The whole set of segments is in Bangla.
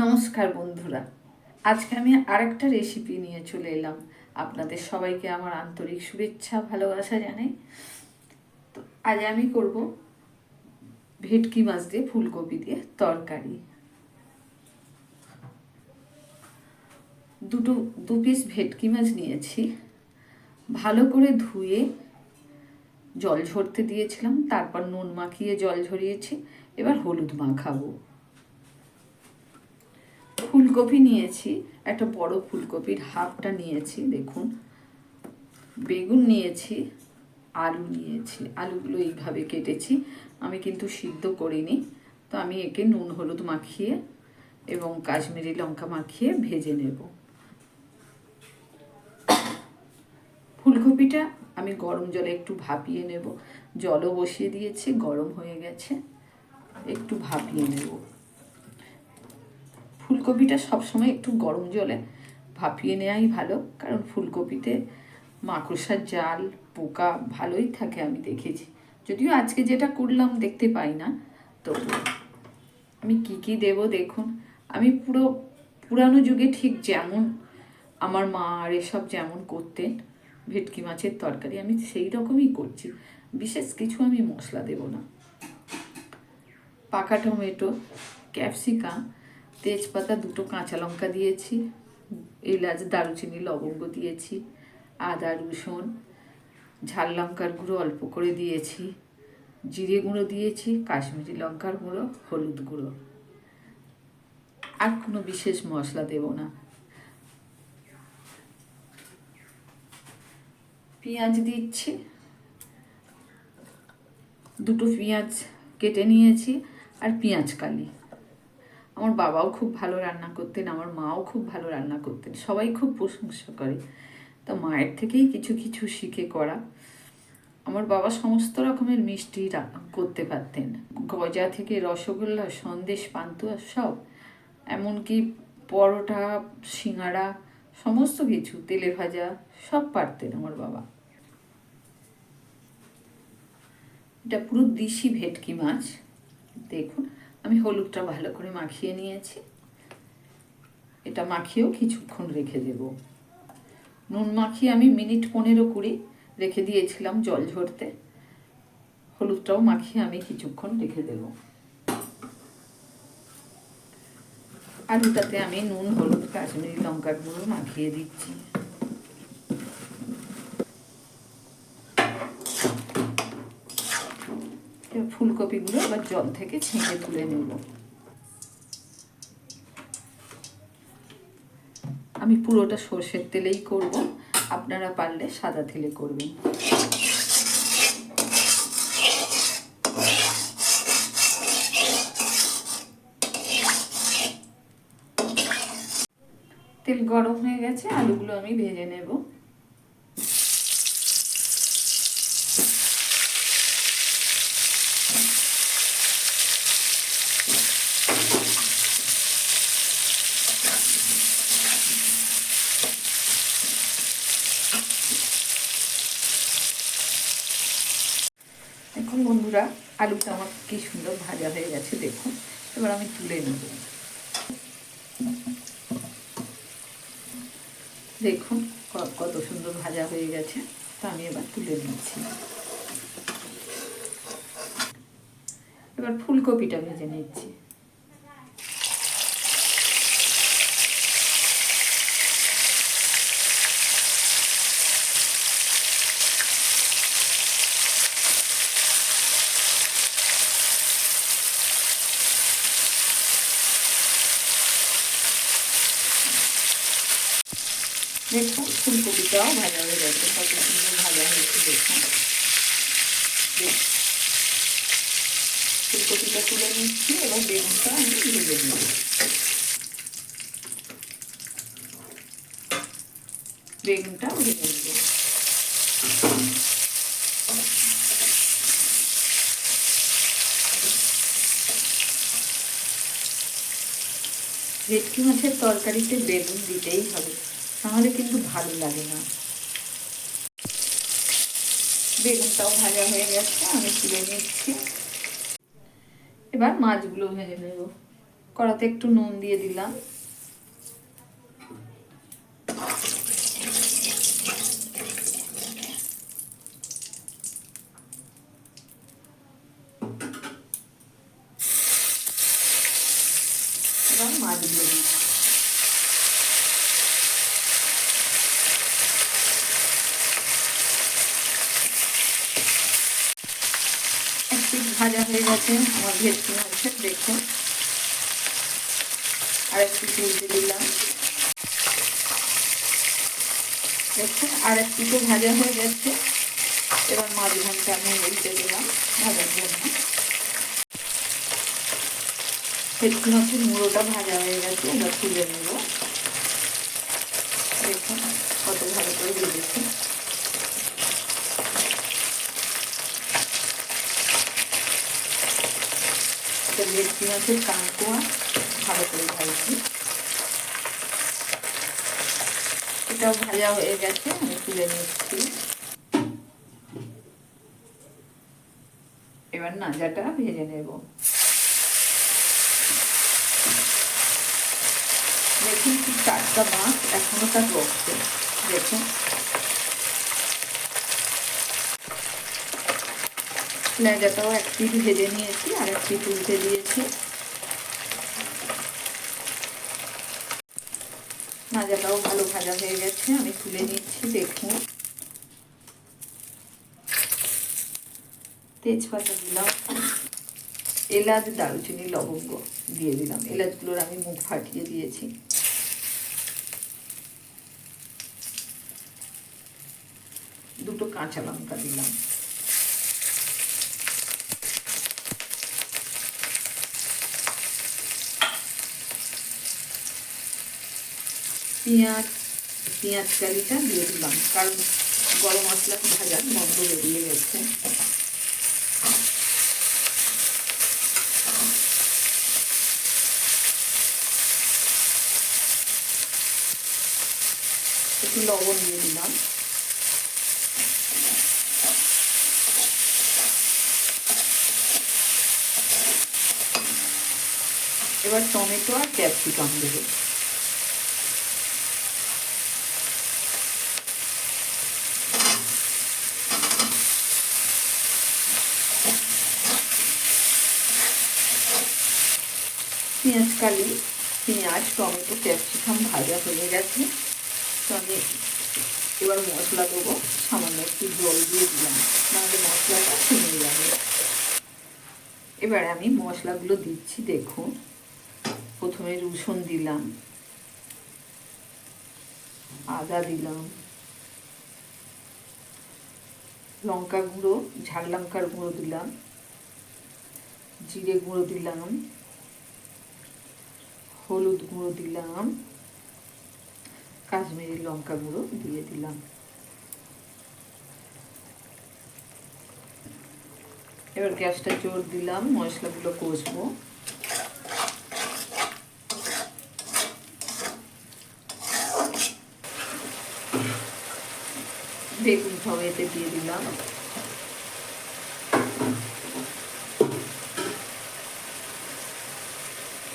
নমস্কার বন্ধুরা। আজকে আমি আরেকটা রেসিপি নিয়ে চলে এলাম। আপনাদের সবাইকে আমার আন্তরিক শুভেচ্ছা, ভালোবাসা জানাই। তো আজ আমি করব ভেটকি মাছ দিয়ে ফুলকপি দিয়ে তরকারি। দুটো, দু পিস ভেটকি মাছ নিয়েছি। ভালো করে ধুয়ে জল ঝরতে দিয়েছিলাম, তারপর নুন মাখিয়ে জল ঝরিয়েছি। এবার হলুদ মাখাবো। ফুলকপি নিয়েছি, একটা বড় ফুলকপির হাফটা নিয়েছি, দেখুন। বেগুন নিয়েছি, আলু নিয়েছি, আলুগুলো এইভাবে কেটেছি। আমি কিন্তু সিদ্ধ করিনি, তো আমি একে নুন হলুদ মাখিয়ে এবং কাশ্মীরি লঙ্কা মাখিয়ে ভেজে নেব। ফুলকপিটা আমি গরম জলে একটু ভাপিয়ে নেব। জলও বসিয়ে দিয়েছি, গরম হয়ে গেছে। একটু ভাপিয়ে নেব। ফুলকপিটা সবসময় একটু গরম জলে ভাপিয়ে নেওয়াই ভালো, কারণ ফুলকপিতে মাকড়সার জাল, পোকা ভালোই থাকে আমি দেখেছি। যদিও আজকে যেটা করলাম দেখতে পাই না তো আমি কি কি দেব দেখুন। আমি পুরো পুরানো যুগে ঠিক যেমন আমার মা আর এসব যেমন করতেন, ভেটকি মাছের তরকারি আমি সেই রকমই করছি, বিশেষ কিছু আমি মশলা দেব না। পাকা টমেটো, ক্যাপসিকাম তেজপাতা দুটো কাঁচা লঙ্কা দিয়েছি, এলাচ, দারুচিনি, লবঙ্গ দিয়েছি, আদা, রসুন, ঝাল লঙ্কার গুঁড়ো অল্প করে দিয়েছি, জিরে গুঁড়ো দিয়েছি, কাশ্মীরি লঙ্কার গুঁড়ো, হলুদ গুঁড়ো। আর কোনো বিশেষ মশলা দেব না। পেঁয়াজ দিচ্ছি। দুটো পেঁয়াজ কেটে নিয়েছি, আর পেঁয়াজ কালি। আমার বাবাও খুব ভালো রান্না করতেন, আমার মাও খুব ভালো রান্না করতেন, সবাই খুব প্রশংসা করে। তো মায়ের থেকেই কিছু কিছু শিখে করা। আমার বাবা সমস্ত রকমের মিষ্টি করতে পারতেন। গজা থেকে রসগোল্লা, সন্দেশ, পান্তুয়া সব, এমনকি পরোটা সিঙ্গাড়া সমস্ত কিছু, তেলে ভাজা সব পারতেন আমার বাবা। এটা পুরো দিশি ভেটকি মাছ। দেখুন আমি হলুদটা ভালো করে মাখিয়ে নিয়েছি। এটা মাখিয়েও কিছুক্ষণ রেখে দেব। নুন মাখিয়ে আমি মিনিট পনেরো কুড়ি রেখে দিয়েছিলাম জল ঝরতে। হলুদটাও মাখিয়ে আমি কিছুক্ষণ রেখে দেব। আলুটাতে আমি নুন, হলুদ, কাশ্মীরি লঙ্কার গুঁড়ো মাখিয়ে দিচ্ছি। ফুলকপিগুলো আবার জল থেকে ছেঁকে তুলে নেব। আমি পুরোটা সর্ষের তেলেই করব। আপনারা পারলে সাদা তেলে করবেন। তেল গরম হয়ে গেছে, আলুগুলো আমি ভেজে নেব দেখুন বন্ধুরা আলুটা আমার কি সুন্দর ভাজা হয়ে গেছে, দেখুন। এবার আমি তুলে নেব। দেখুন কত সুন্দর ভাজা হয়ে গেছে, তা আমি এবার তুলে নিচ্ছি। এবার ফুলকপিটা ভেজে নিচ্ছি। দেখুন ফুলকপিটাও ভাজা হয়ে গেছে কত সুন্দর ভাজা হয়েছে দেখুন ফুলকপিটা তুলে নিচ্ছি এবং বেগুনটা আমি ভেজে নেব। বেগুনটা ভেজে নেব। ভেটকি মাছের তরকারিতে বেগুন দিতেই হবে। তাহলে কিন্তু ভালো লাগে না। বেগুনটাও ভাজা হয়ে গেছে, আমি তুলে নিচ্ছি। এবার মাছগুলো ভেজে নেব। কড়াতে একটু নুন দিয়ে দিলাম। এবার মাছ দিয়ে দিই এক পিস ভাজা হয়ে গেছে। আমার ভেটকি মাছের দেখুন। আর একটু তুলতে দিলাম। দেখুন আর একটু পিঠে ভাজা হয়ে গেছে। এবার মাঝখানটা আমি উল্টে দিলাম ভাজার জন্য। ভেটকি মাছের মুড়োটা ভাজা হয়ে গেছে, এবার তুলে নেব। দেখুন, কত ভালো করে ভেজেছি। একটা মাছের কাঁকুয়া। ভালো করে ভাজছি। এটাও ভাজা হয়ে গেছে, আমি তুলে নিচ্ছি। এবার নাজাটা ভেজে নেব। দেখুন কি টাটকা মাছ এখনও তার রক্তে। দেখুন। লেজাটাও এক পিঠ ভেজে নিয়েছি, আর এক পিঠ উল্টে দিয়েছি। ভাজাটাও ভালো ভাজা হয়ে গেছে, আমি তুলে নিচ্ছি, দেখুন। তেজপাতা দিলাম, এলাচ, দারুচিনি, লবঙ্গ দিয়ে দিলাম। এলাচগুলোর আমি মুখ ফাটিয়ে দিয়েছি। দুটো কাঁচা লঙ্কা দিলাম। পেঁয়াজ পেঁয়াজ কারিটা দিয়ে দিলাম। কারণ গরম মশলা ভাজার গন্ধ বেরিয়ে গেছে। একটু লবণ দিয়ে দিলাম। এবার টমেটো আর ক্যাপসিকাম দেবো। পেঁয়াজ কালি পেঁয়াজ, টমেটো, ক্যাপসিকাম ভাজা হয়ে গেছে। তো আমি এবার মশলা দেবো, সামান্য একটু জল দিয়ে দিলাম। নাহলে মশলাটা শুনে যাবে। এবার আমি মশলাগুলো দিচ্ছি, দেখুন। প্রথমে রসুন দিলাম, আদা দিলাম, লঙ্কা গুঁড়ো, ঝাল লঙ্কার গুঁড়ো দিলাম, জিরে গুঁড়ো দিলাম হলুদ গুঁড়ো দিলাম, কাশ্মীরি লঙ্কা গুঁড়ো দিয়ে দিলাম। এবার গ্যাসটা জোর দিলাম, মশলাগুলো কষবো। বেগুন সব দিয়ে দিলাম।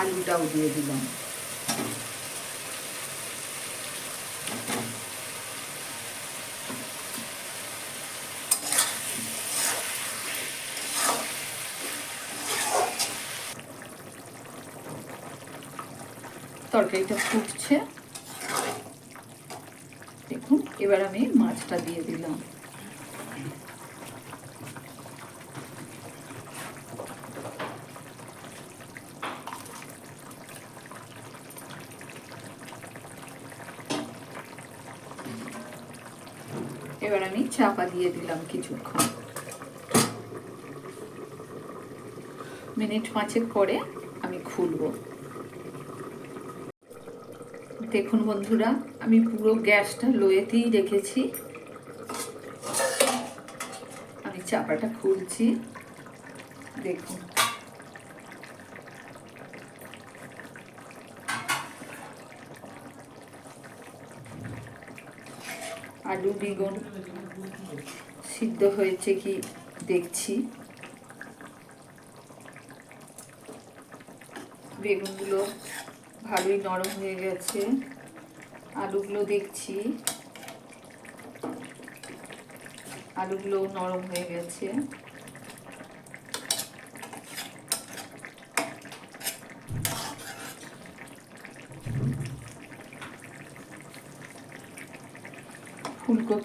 আলুটাও দিয়ে দিলাম। তরকারিটা ফুটছে। দেখুন এবার আমি মাছটা দিয়ে দিলাম এবার আমি চাপা দিয়ে দিলাম কিছুক্ষণ। মিনিট পাঁচের পরে আমি খুলব। দেখুন বন্ধুরা, আমি পুরো গ্যাসটা লোয়েতেই রেখেছি। আমি চাপাটা খুলছি। দেখুন। আলু বেগুন সিদ্ধ হয়েছে কি দেখছি। বেগুনগুলো ভালোই নরম হয়ে গেছে। আলুগুলো দেখছি। আলুগুলো নরম হয়ে গেছে।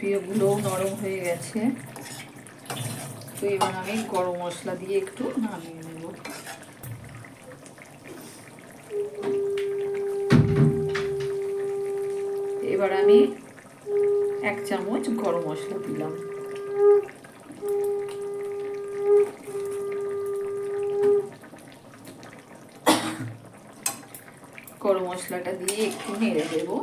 ফুলকপিগুলোও নরম হয়ে গেছে। তো এবার আমি গরম মশলা দিয়ে একটু নামিয়ে নেব। এবার আমি এক চামচ গরম মশলা দিলাম। গরম মশলাটা দিয়ে একটু নেড়ে দেবো।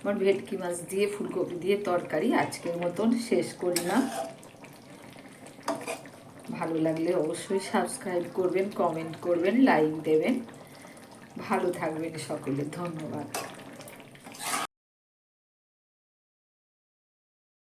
আমার ভেটকি মাছ দিয়ে, ফুলকপি দিয়ে তরকারি আজকের মতন শেষ করলাম ভালো লাগলে অবশ্যই সাবস্ক্রাইব করবেন কমেন্ট করবেন লাইক দেবেন। ভালো থাকবেন সকলে, ধন্যবাদ।